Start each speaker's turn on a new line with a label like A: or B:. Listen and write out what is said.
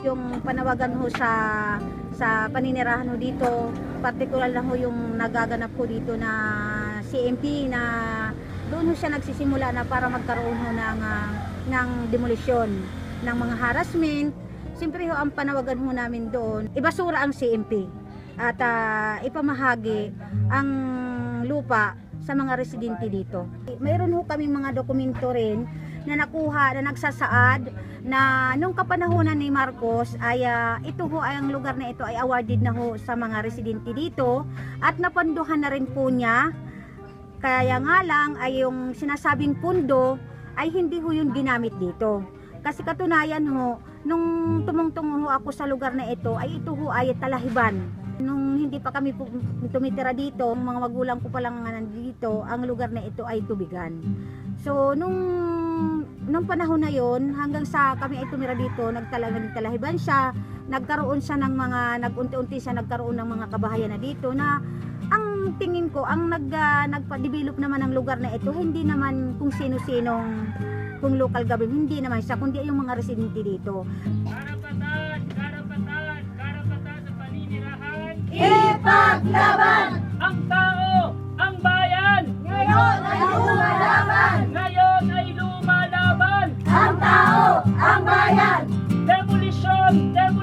A: Yung panawagan ho sa sa paninirahan ho dito, particular lang ho yung nagaganap ho dito na CMP na doon ho siya nagsisimula na para magkaroon ho ng, ah, ng demolisyon ng mga harassment. Siyempre ho ang panawagan ho namin doon, ibasura ang CMP at ah, ipamahagi ang lupa sa mga residente dito. Mayroon ho kaming mga dokumento rin na nakuha na nagsasaad na nung kapanahonan ni Marcos ay ah, ito ho ay ang lugar na ito ay awarded na ho sa mga residente dito at napondohan na rin po niya. Kaya nga lang ay yung sinasabing pundo ay hindi ho yung ginamit dito. Kasi katunayan ho nung tumungtong ho ako sa lugar na ito ay ito ho ay talahiban nung hindi pa kami tumitira dito mga magulang ko pa lang nandito ang lugar na ito ay tubigan. So nung nung panahon na yon hanggang sa kami ay tumira dito nagtala, nagtalahiban siya nagkaroon siya ng mga nagunti-unti siya nagkaroon ng mga kabahayan na dito na ang tingin ko ang nag ah, nagpa-develop naman ng lugar na ito hindi naman kung sino-sinong kung local government hindi naman siya kundi yung mga residente dito
B: Laban! Ang tao, ang bayan!
A: Ngayon ay lumalaban! Ngayon ay lumalaban!
B: Ang tao, ang bayan!
A: Demolisyon! Demolisyon!